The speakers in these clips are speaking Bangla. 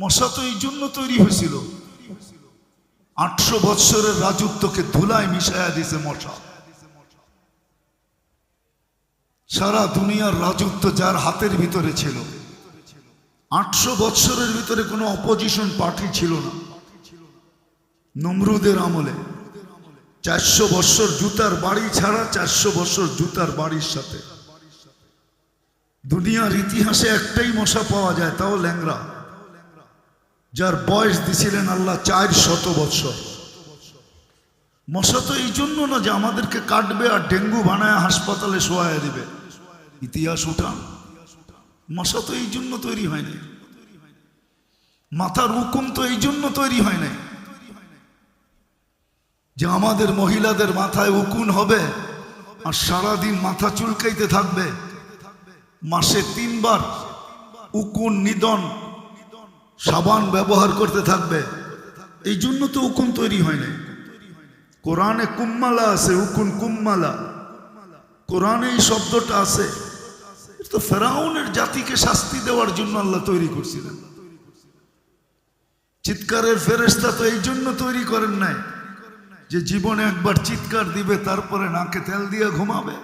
মশা তো এই জন্য তৈরি হয়েছিল। আটশো বৎসরের রাজত্বকে ধুলায় মিশাইয়া দিছে মশা। সারা দুনিয়ার রাজত্ব যার হাতের ভিতরে ছিল। আটশো বৎসরের ভিতরে কোনো অপোজিশন পার্টি ছিল না। নমরুদের আমলে চারশো বৎসর জুতার বাড়ি ছাড়া চারশো বৎসর জুতার বাড়ির সাথে। দুনিয়ার ইতিহাসে একটাই মশা পাওয়া যায়, তাও ল্যাংরা যার বয়স দিছিলেন আল্লাহ চার শত বৎসর। মশা তো এই জন্য না যে আমাদেরকে কাটবে আর ডেঙ্গু বানায় হাসপাতালে শোয়া দিবে। ইতিহাস উঠান। মশা তো এই জন্য তৈরি হয়নি মাথার হুকুম তো এই জন্য তৈরি হয় নাই। যে আমাদের মহিলাদের মাথায় উকুন হবে আর সারাদিন মাথা চুলকাইতে থাকবে। মাসে তিনবার উকুন নিদন সাবান ব্যবহার করতে থাকবে। এই জন্য তো উকুন তৈরি হয় নাই। কোরআনে কুম্মালা আছে, উকুন কুম্মালা। কোরআনে এই শব্দটা আছে। তো ফেরাউনের জাতিকে শাস্তি দেওয়ার জন্য আল্লাহ তৈরি করছিলেন। চিৎকারের ফেরেস্তা তো এই জন্য তৈরি করেন নাই যে জীবনে একবার চিৎকার দিবে, তারপরে নাকে তেল দিয়ে ঘুমাবে।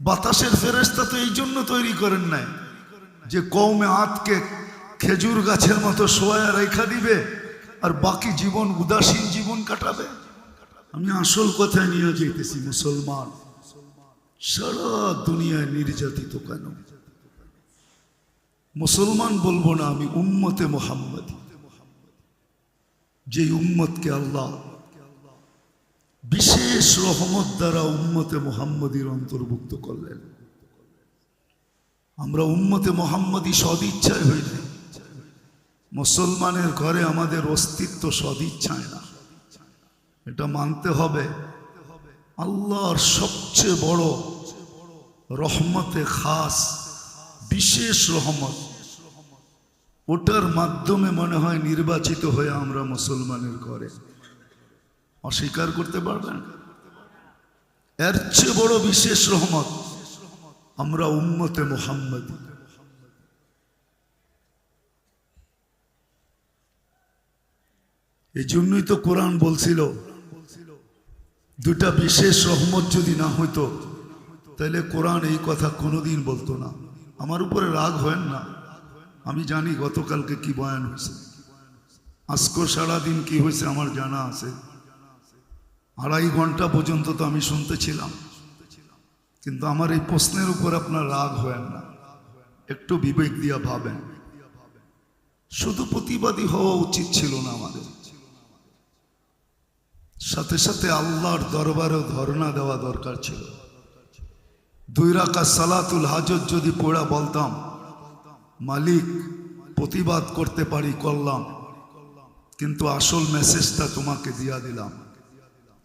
বাতাসের ফেরেস্তা তো এই জন্য তৈরি করেন নাই যে কৌমে আতকে খেজুর গাছের মতো সোয়া রেখা দিবে আর বাকি জীবন উদাসীন জীবন কাটাবে। আমি আসল কথায় নিয়ে যেতেছি মুসলমান। সারা দুনিয়ায় নির্যাতিত কেন? মুসলমান বলব না, আমি উম্মতে মোহাম্মদ। যে উম্মতকে আল্লাহ বিশেষ রহমত দ্বারা উম্মতে মোহাম্মদীর অন্তর্ভুক্ত করলেন। আমরা উম্মতে মোহাম্মদী সদিচ্ছায় হইলে মুসলমানের ঘরে আমাদের অস্তিত্ব সদিচ্ছায় না। এটা মানতে হবে। আল্লাহর সবচেয়ে বড় রহমতে খাস, বিশেষ রহমত। ওটার মাধ্যমে মনে হয় নির্বাচিত হয়ে আমরা মুসলমানের ঘরে। অস্বীকার করতে পারবেন? এর চেয়ে বড় বিশেষ রহমত আমরা উম্মতে মোহাম্মদী। এই জন্যই তো কোরআন বলছিল, দুটা বিশেষ রহমত যদি না হইতো, তাহলে কোরআন এই কথা কোনোদিন বলতো না। আমার উপরে রাগ হয় না। আমি জানি গতকালকে কি বয়ান হয়েছে। আজকে সারাদিন কি হয়েছে আমার জানা আছে। আড়াই ঘণ্টা পর্যন্ত তো আমি শুনতেছিলাম। কিন্তু আমার এই প্রশ্নের উপর আপনার রাগ হয় না। একটু বিবেক দিয়া ভাবেন। শুধু প্রতিবাদী হওয়া উচিত ছিল না আমাদের। সাথে সাথে আল্লাহর দরবারেও ধর্ণা দেওয়া দরকার ছিল। দুই রাখা সালাতুল হাজত যদি পড়া বলতাম, মালিক প্রতিবাদ করতে পারি করলাম, কিন্তু আসল মেসেজটা তোমাকে দিয়া দিলাম।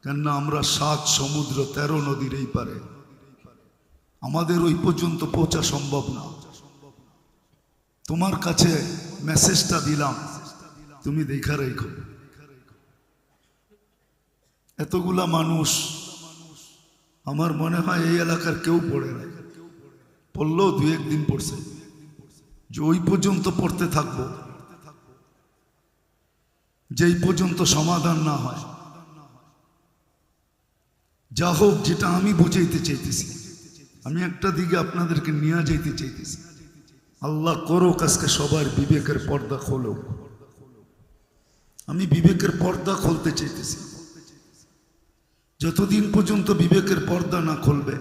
কেননা আমরা সাত সমুদ্র তেরো নদীর এই পারে। আমাদের ওই পর্যন্ত পৌঁছা সম্ভব না। তোমার কাছে মেসেজটা দিলাম, তুমি দেখা রেখো। এতগুলা মানুষ আমার মনে হয় এই এলাকার কেউ পড়ে নাই। পড়লেও দু একদিন পড়ছে। যে ওই পর্যন্ত পড়তে থাকব যেই পর্যন্ত সমাধান না হয়, যা হোক যেটা আমি বুঝাইতে চাইতেছি, আমি একটা দিকে আপনাদেরকে নিয়ে যাইতে চাইতেছি। আল্লাহ করো আজকে সবার বিবেকের পর্দা খোলো আমি বিবেকের পর্দা খুলতে চাইতেছি। যতদিন পর্যন্ত বিবেকের পর্দা না খুলবে,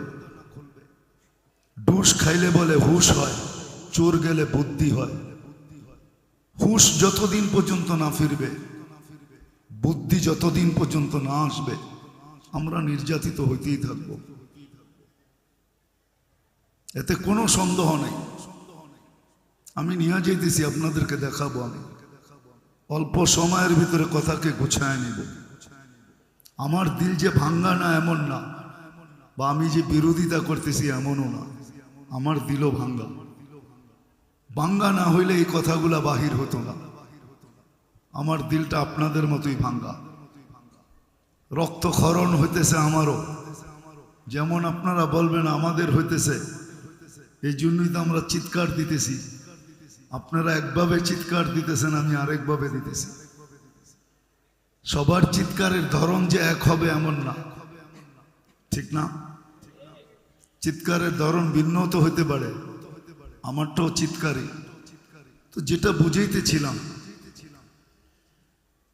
ডুস খাইলে বলে হুশ হয়, চোর গেলে বুদ্ধি হয়। হুশ যতদিন পর্যন্ত না ফিরবে, বুদ্ধি যতদিন পর্যন্ত না আসবে, আমরা নির্যাতিত হইতেই থাকব। এতে কোনো সন্দেহ নেই। আমি নিয়ে যেতেছি আপনাদেরকে দেখাবো আমি। অল্প সময়ের ভিতরে কথাকে গুছায় নিব। আমার দিল যে ভাঙ্গা না এমন না, বা আমি যে বিরোধিতা করতেছি এমনও না, আমার দিলও ভাঙ্গা। ভাঙ্গা না হইলে এই কথাগুলা বাহির হতো না। আমার দিলটা আপনাদের মতোই ভাঙ্গা। রক্তক্ষরণ হইতেছে আমারও। যেমন আপনারা বলবেন, আমাদের হইতেছে। এই জন্যই তো আমরা চিৎকার দিতেছি। আপনারা একভাবে চিৎকার দিতেছেন, আমি আরেকভাবে দিতেছি। সবার চিৎকারের ধরন যে এক হবে এমন না। ঠিক না? চিৎকারের ধরন ভিন্ন তো হতে পারে। আমারটাও চিৎকারই। তো যেটা বুঝাইতেছিলাম,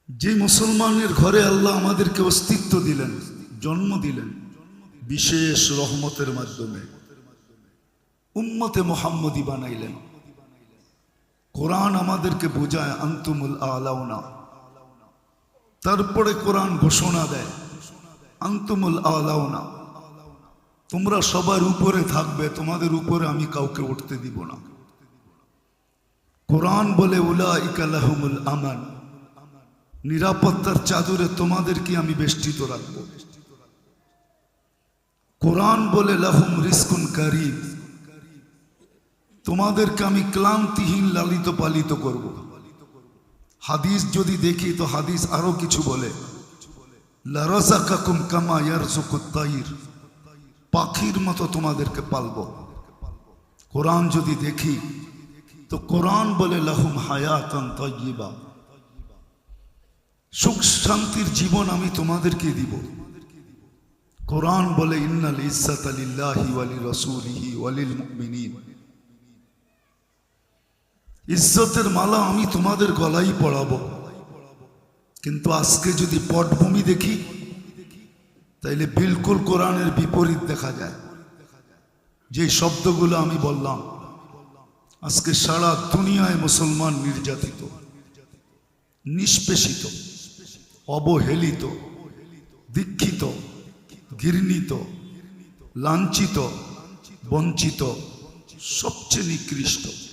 যে মুসলমানের ঘরে আল্লাহ আমাদেরকে অস্তিত্ব দিলেন, জন্ম দিলেন, বিশেষ রহমতের মাধ্যমে। উম্মতে মোহাম্মদী বানাইলেন। কোরআন আমাদেরকে বোঝায়, আন্তুমুল আলাউনা। তারপরে কোরআন ঘোষণা দেয়। আন্তুমুল আলাউনা। তোমরা সবার উপরে থাকবে, তোমাদের উপরে আমি কাউকে উঠতে দিব না। কোরআন বলে উলা ইকালাহমুল আমান। নিরাপত্তার চাদরে তোমাদেরকে আমি বেষ্টিত রাখব। কোরআন বলে, লাহুম রিস্কুন কারিম। তোমাদেরকে আমি ক্লান্তিহীন লালিত পালিত করব। হাদিস যদি দেখি তো হাদিস আরও কিছু বলে। পাখির মতো তোমাদেরকে পালব। কোরআন যদি দেখি তো কোরআন বলে লাহুম তয়্যিবা সুখ শান্তির জীবন আমি তোমাদেরকে দিব। কোরআন বলে ইন্নাল ইজ্জাত লিল্লাহি ওয়ালি রাসূলিহি ওয়ালিল মুমিনিন। ইজ্জতের মালা আমি তোমাদের গলায় পড়াবো কিন্তু আজকে যদি পটভূমি দেখি, তাইলে বিলকুল কোরআনের বিপরীত দেখা যায়। যে শব্দগুলো আমি বললাম, আজকে সারা দুনিয়ায় মুসলমান নির্যাতিত, নিষ্পেষিত, অবহেলিত, দীক্ষিত, ঘৃণিত, লাঞ্ছিত, বঞ্চিত, সবচেয়ে নিকৃষ্ট।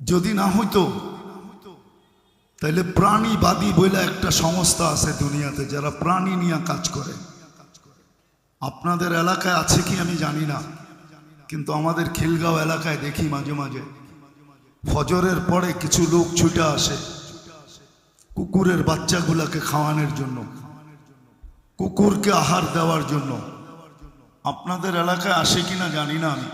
যদি না হইতো তাহলে প্রাণীবাদী বলে একটা সংস্থা আছে দুনিয়াতে যারা প্রাণী নিয়ে কাজ করে। আপনাদের এলাকায় আছে কি আমি জানি না, কিন্তু আমাদের খিলগাঁও এলাকায় দেখি মাঝে মাঝে। ফজরের পরে কিছু লোক ছুটে আসে কুকুরের বাচ্চাগুলাকে খাওয়ানোর জন্য, কুকুরকে আহার দেওয়ার জন্য। আপনাদের এলাকায় আসে কিনা জানি না আমি।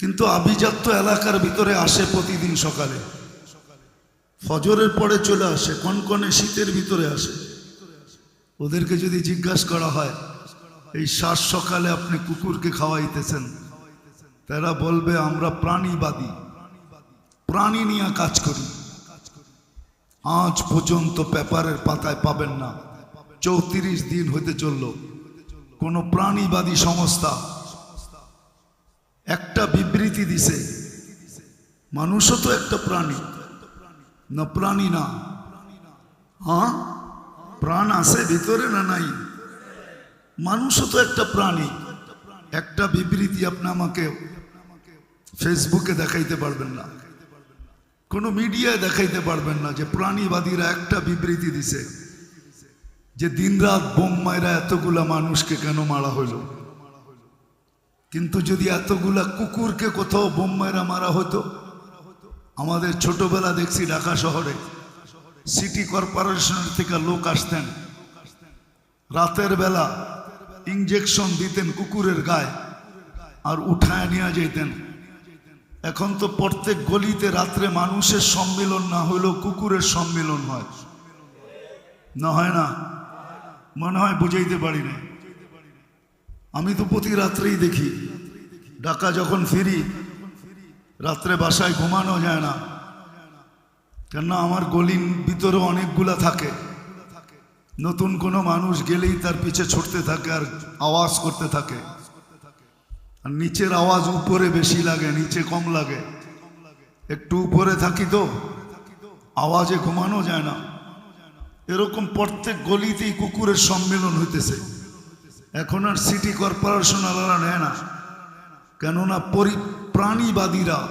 কিন্তু আভিজাত্য এলাকার ভিতরে আসে প্রতিদিন সকালে। ফজরের পরে চলে আসে, কনকনে শীতের ভিতরে আসে। ওদেরকে যদি জিজ্ঞাসা করা হয়, এই শ্বাস সকালে আপনি কুকুরকে খাওয়াইতেছেন? তারা বলবে, আমরা প্রাণীবাদী। প্রাণী নিয়ে কাজ করি। আজ পর্যন্ত পেপারের পাতায় পাবেন না। চৌত্রিশ দিন হতে চলল। কোনো প্রাণীবাদী সংস্থা একটা বিবৃতি দিছে। মানুষও তো একটা প্রাণী। না প্রাণী না। হ্যাঁ? প্রাণ আছে ভিতরে না নাই? মানুষও তো একটা প্রাণী। একটা বিবৃতি আপনি আমাকে ফেসবুকে দেখাইতে পারবেন না। কোনো মিডিয়ায় দেখাইতে পারবেন না যে প্রাণীবাদীরা একটা বিবৃতি দিছে যে দিনরাত বোম মায়েরা এতগুলা মানুষকে কেন মারা হইল? কিন্তু যদি এতগুলা কুকুরকে কোথাও বোম মারা হতো, আমাদের ছোটবেলা দেখছি ঢাকা শহরে সিটি কর্পোরেশনের থেকে লোক আসতেন। রাতের বেলা ইঞ্জেকশন দিতেন কুকুরের গায়ে আর উঠায় নিয়ে যেতেন। এখন তো প্রত্যেক গলিতে রাত্রে মানুষের সম্মেলন না হইলেও কুকুরের সম্মেলন হয়। না হয় না? মনে হয় বুঝাইতে পারি না আমি তো প্রতি রাত্রেই দেখি। ঢাকা যখন ফিরি, রাত্রে বাসায় ঘুমানো যায় না। কেননা আমার গলির ভিতরে অনেকগুলা থাকে। নতুন কোনো মানুষ গেলেই তার পিছে ছুটতে থাকে আর আওয়াজ করতে থাকে। আর নিচের আওয়াজ উপরে বেশি লাগে, নিচে কম লাগে। একটু উপরে থাকি তো, আওয়াজে ঘুমানো যায় না। এরকম প্রত্যেক গলিতেই কুকুরের সম্মেলন হইতেছে। এখন আর সিটি কর্পোরেশন আলাদা নেয় না। কেননা পরি প্রাণীবাদীরা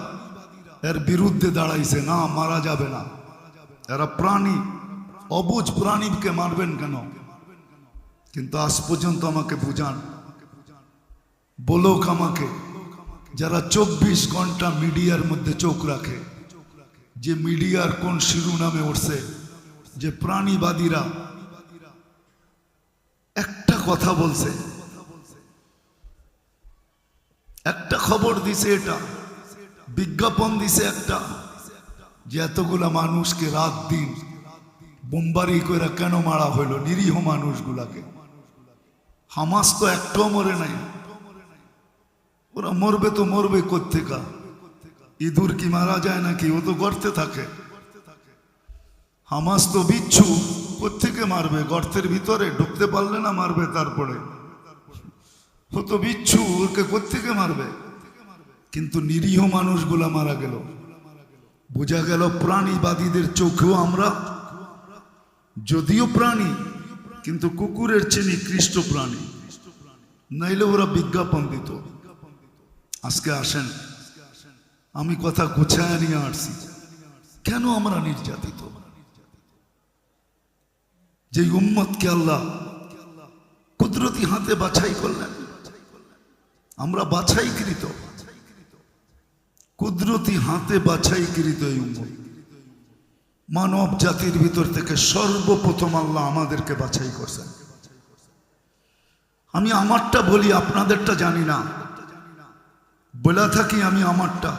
এর বিরুদ্ধে দাঁড়াইছে, না, মারা যাবে না। এরা প্রাণী, অবুজ প্রাণীকে মারবেন কেন? কিন্তু আজ পর্যন্ত আমাকে বুঝান, বলোক আমাকে, যারা চব্বিশ ঘণ্টা মিডিয়ার মধ্যে চোখ রাখে, যে মিডিয়ার কোন শিরোনামে উঠছে, যে প্রাণীবাদীরা কথা বলছে। একটা খবর দিছে এটা। বিজ্ঞাপন দিছে একটা। যে এতগুলা মানুষকে রাত দিন বোমবারি করে কেন মারা হইল? নিরীহ মানুষগুলাকে। হামাস তো একটাও মরে নাই। ওরা মরবে তো মরবে কোথেকা ইঁদুর কি মারা যায় নাকি? ও তো গর্তে থাকে। হামাস তো বিচ্ছু। কোথেকে মারবে, গর্তের ভিতরে ঢুকতে পারলে না মারবে তারপরে। ও তো বিচ্ছু, ওকে কোথেকে মারবে? কিন্তু নিরীহ মানুষগুলা মারা গেল। বোঝা গেল প্রাণীবাদীদের চোখেও আমরা, যদিও প্রাণী, কিন্তু কুকুরের চেয়ে নিকৃষ্ট প্রাণী। নাইলে ওরা বিজ্ঞাপন দিত। আজকে আসেন। আমি কথা গুছায় নিয়ে আসছি। কেন আমরা নির্যাতিত? যে উম্মতকে আল্লাহ কুদরতি হাতে বাছাই করলেন। আমরা বাছাইকৃত। কুদরতি হাতে বাছাইকৃত এই উম্মত। মানব জাতির ভিতর থেকে সর্বপ্রথম আল্লাহ আমাদেরকে বাছাই করছেন। আমি আমারটা বলি, আপনাদেরটা জানি না। বলে থাকি আমি আমারটা।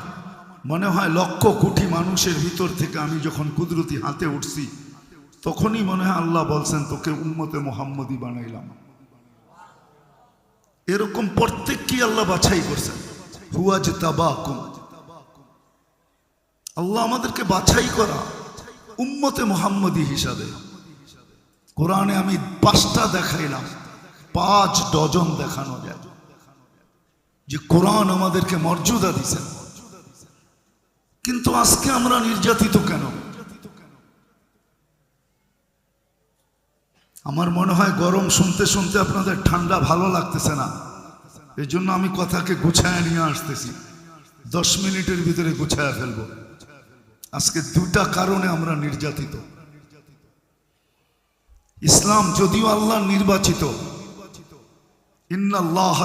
মনে হয় লক্ষ কোটি মানুষের ভিতর থেকে আমি যখন কুদরতি হাতে উঠছি তখনই মনে হয় আল্লাহ বলছেন, তোকে উম্মতে মোহাম্মদী বানাইলাম। এরকম প্রত্যেককে আল্লাহ বাছাই করছেন। হুয়াজ তাবাকুম আল্লাহ আমাদেরকে বাছাই করা উম্মতে মোহাম্মদী হিসাবে। কোরআনে আমি পাঁচটা দেখাইলাম, পাঁচ ডজন দেখানো যায়। যে কোরআন আমাদেরকে মর্যাদা দিছেন কিন্তু আজকে আমরা নির্যাতিত কেন? আমার মনে হয় গরম শুনতে শুনতে আপনাদের ঠান্ডা ভালো লাগতেছে না। এই জন্য আমি কথাকে গুছায় নিয়ে আসতেছি। দশ মিনিটের ভিতরে গুছায় ফেলব। আজকে দুটা কারণে আমরা নির্যাতিত। ইসলাম যদিও আল্লাহ নির্বাচিত, ইন্নাল্লাহ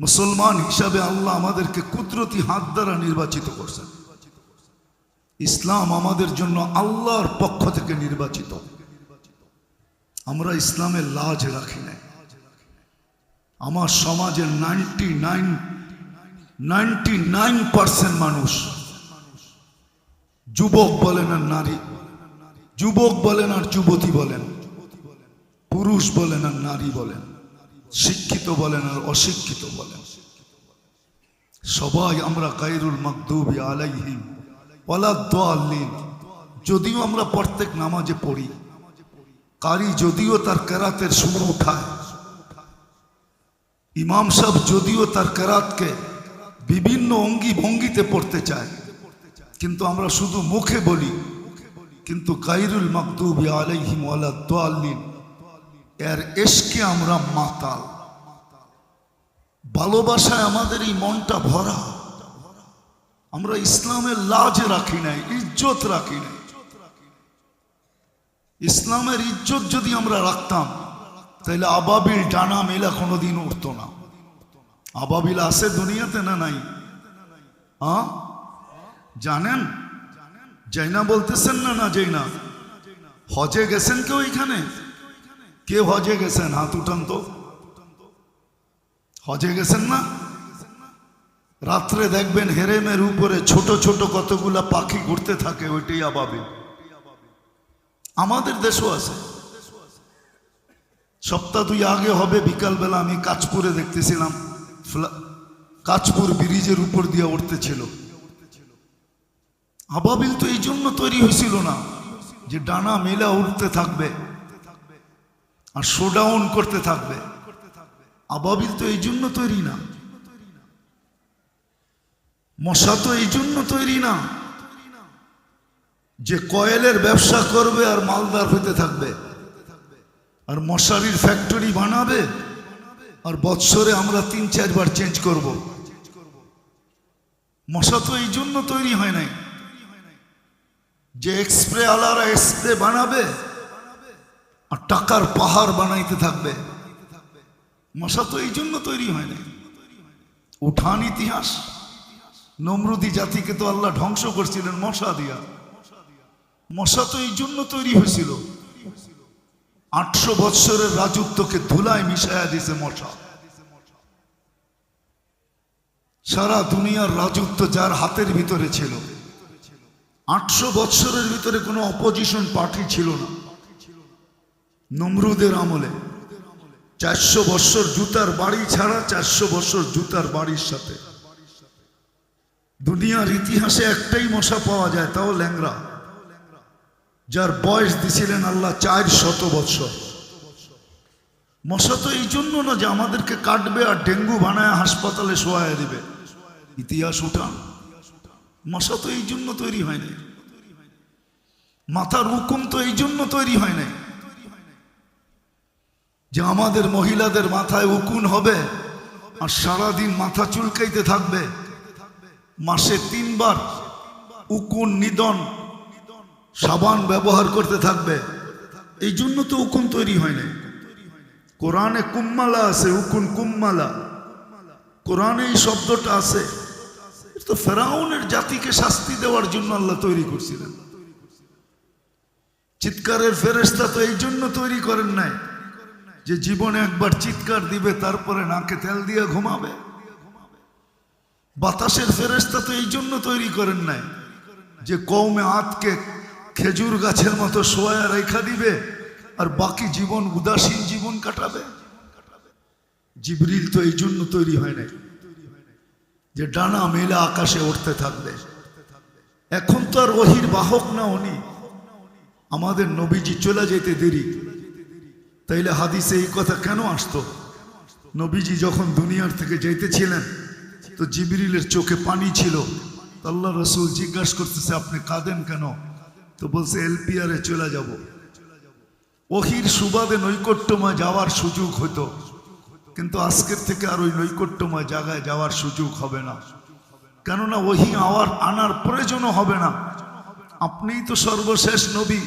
মুসলমান হিসাবে আল্লাহ আমাদেরকে কুদরতি হাত দ্বারা নির্বাচিত করছেন। ইসলাম আমাদের জন্য আল্লাহর পক্ষ থেকে নির্বাচিত। আমরা ইসলামের লাজ রাখি নাই। আমার সমাজের ninety nine ninety nine percent মানুষ যুবক বলেন আর নারী, যুবক বলেন আর যুবতী বলেন, পুরুষ বলেন আর নারী বলেন, শিক্ষিত বলেন আর অশিক্ষিত বলেন। সবাই আমরা গাইরুল মকদুবি আলাইহিম যদিও আমরা প্রত্যেক নামাজে পড়ি, কারি যদিও তার কেরাতের সুর উঠায়। ইমাম সাহেব যদিও তার কেরাতকে বিভিন্ন অঙ্গি ভঙ্গিতে পড়তে চায়, কিন্তু আমরা শুধু মুখে বলি, কিন্তু গাইরুল মকদুবি আলাইহিম ওয়ালাদ্দাল্লিন এর এসকে আমরা মাতাল। ভালোবাসায় আমাদের এই মনটা ভরা। আমরা ইসলামের লাজ রাখি নাই, ইজ্জত রাখি নাই। ইসলামের ইজ্জত যদি আমরা রাখতাম, তাহলে আবাবিল ডানা মেলা কোনোদিন উঠতো না। আবাবিল আছে দুনিয়াতে না নাই? হ্যাঁ জানেন? যাইনা বলতেছেন না না যাইনা হজে গেছেন কেউ এখানে? কে হজে গেছেন? হাত উঠান তো। হজে গেছেন না? রাত্রে দেখবেন হেরেমের উপরে ছোট ছোট কতগুলা পাখি ঘুরতে থাকে, ওইটাই আবাবে আমাদের দেশও আছে। সপ্তাহ দুই আগে হবে, বিকালবেলা আমি কাঁচপুরে দেখতেছিলাম। কাঁচপুর ব্রিজের উপর দিয়ে উঠতেছিল। আবাবিল তো এই জন্য তৈরি হয়েছিল না, যে ডানা মেলা উঠতে থাকবে আর শোডাউন করতে থাকবে। আবাবিল তো এই জন্য তৈরি না। মশা তো এই জন্য তৈরি না। যে কয়েলের ব্যবসা করবে আর মালদার হতে থাকবে। আর মশারির ফ্যাক্টরি বানাবে, আর বৎসরে আমরা তিন চারবার চেঞ্জ করব। মশা তো এই জন্য তৈরি হয় নাই। যে এক্সপ্রে আলারা এক্সপ্রে বানাবে, আর টাকার পাহাড় বানাইতে থাকবে। মশা তো এই জন্য তৈরি হয় নাই। উঠান ইতিহাস। নমরুদি জাতিকে তো আল্লাহ ধ্বংস করছিলেন, মশা দিয়া। মশা তো এই জন্য তৈরি হয়েছিল। আটশো বৎসরের রাজত্বকে ধুলায় মিশাইয়া দিছে মশা। সারা দুনিয়ার রাজত্ব যার হাতের ভিতরে ছিল। আটশো বৎসরের ভিতরে কোনো অপোজিশন পার্টি ছিল না। নমরুদের আমলে চারশো বৎসর জুতার বাড়ি ছাড়া চারশো বৎসর জুতার বাড়ির সাথে। দুনিয়ার ইতিহাসে একটাই মশা পাওয়া যায়, তাও ল্যাংরা যার বয়স দিছিলেন আল্লাহ চার শত বৎসর। মশা তো এই জন্য না যে আমাদেরকে কাটবে আর ডেঙ্গু বানায় হাসপাতালে শোয়ায় দিবে। ইতিহাস উঠান। মশা তো এই জন্য তৈরি হয় নাই। মাথার হুকুম তো এই জন্য তৈরি হয় নাই। যে আমাদের মহিলাদের মাথায় উকুন হবে আর সারাদিন মাথা চুলকাইতে থাকবে। মাসে তিনবার উকুন, নিদন, সাবান ব্যবহার করতে থাকবে। এই জন্য তো উকুন তৈরি হয় নাই। কোরআনে কুম্মালা আছে, উকুন কুম্মালা। কোরআনে এই শব্দটা আছে। তো ফেরাউনের জাতিকে শাস্তি দেওয়ার জন্য আল্লাহ তৈরি করছিলেন। চিৎকারের ফেরেস্তা তো এই জন্য তৈরি করেন নাই যে জীবনে একবার চিৎকার দিবে, তারপরে নাকে তেল দিয়ে ঘুমাবে। বাতাসের ফেরেস্তা তো এই জন্য তৈরি করেন নাই যে কৌমে আতকে খেজুর গাছের মতো শোয়া রেখা দিবে আর বাকি জীবন উদাসীন জীবন কাটাবে। জিবরিল তো এই জন্য তৈরি হয় নাই যে ডানা মেলে আকাশে উঠতে থাকবে। এখন তো আর ওহির বাহক না উনি। আমাদের নবীজি চলে যেতে দেরি। তাইলে হাদিসে এই কথা কেন আসতো? নবীজি যখন দুনিয়ার থেকে যাইতেছিলেন তো জিবরিলের চোখে পানি ছিল। আল্লাহ রসুল জিজ্ঞাসা করতেছে, আপনি কাঁদেন কেন? তো বলছে, এলপিআরে চলে যাব। ওহির সুবাদে নৈকট্যময় যাওয়ার সুযোগ হতো কিন্তু আজকের থেকে আর ওই নৈকট্যময় জায়গায় যাওয়ার সুযোগ হবে না। কেননা ওহি আওয়ার আনার প্রয়োজনও হবে না। আপনিই তো সর্বশেষ নবী।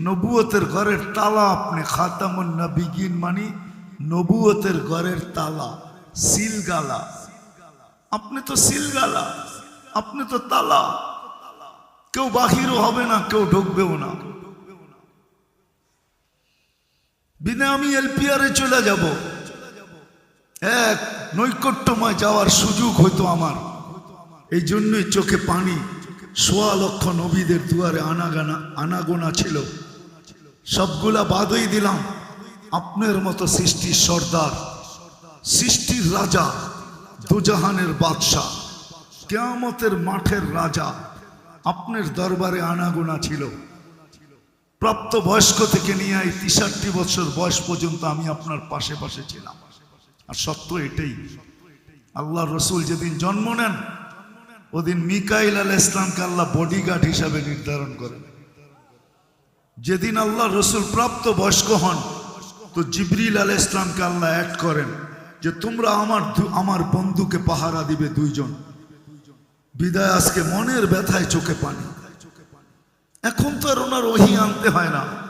নবুয়তের ঘরের তালা আপনি খাতামুন নবিগিন মানি। নবুয়তের ঘরের তালা, সিলগালা। আপনি তো সিলগালা, আপনি তো তালা। কেউ বাহিরও হবে না, কেউ ঢুকবেও না। বিনা আমি এলপিআরে চলে যাব। এক নৈকট্যময় যাওয়ার সুযোগ হইতো আমার। এই জন্যই চোখে পানি। সোয়া লক্ষ নবীদের দুয়ারে আনাগানা, আনাগোনা ছিল। সবগুলা বাদই দিলাম। আপনার মতো সৃষ্টির সর্দার, সৃষ্টির রাজা। দুজাহানের বাদশাহ, কেয়ামতের মাঠের রাজা আপনার দরবারে আনাগোনা ছিল। প্রাপ্ত বয়স্ক থেকে নিয়ে এই তিষট্টি বছর বয়স পর্যন্ত আমি আপনার পাশে পাশে ছিলাম। আর সত্য এটাই, আল্লাহ রসুল যেদিন জন্ম নেন, ওদিন মিকাইল আল ইসলামকে আল্লাহ বডিগার্ড হিসাবে নির্ধারণ করেন। যেদিন আল্লাহ রসুল প্রাপ্ত বয়স্ক হন, তো জিবরিল আল ইসলামকে আল্লাহ অ্যাড করেন। যে তোমরা আমার আমার বন্ধুকে পাহারা দিবে দুইজন। বিদায় আজকে মনের ব্যথায় চোখে পানি। এখন তো আর ওনার ওহি আনতে হয় না।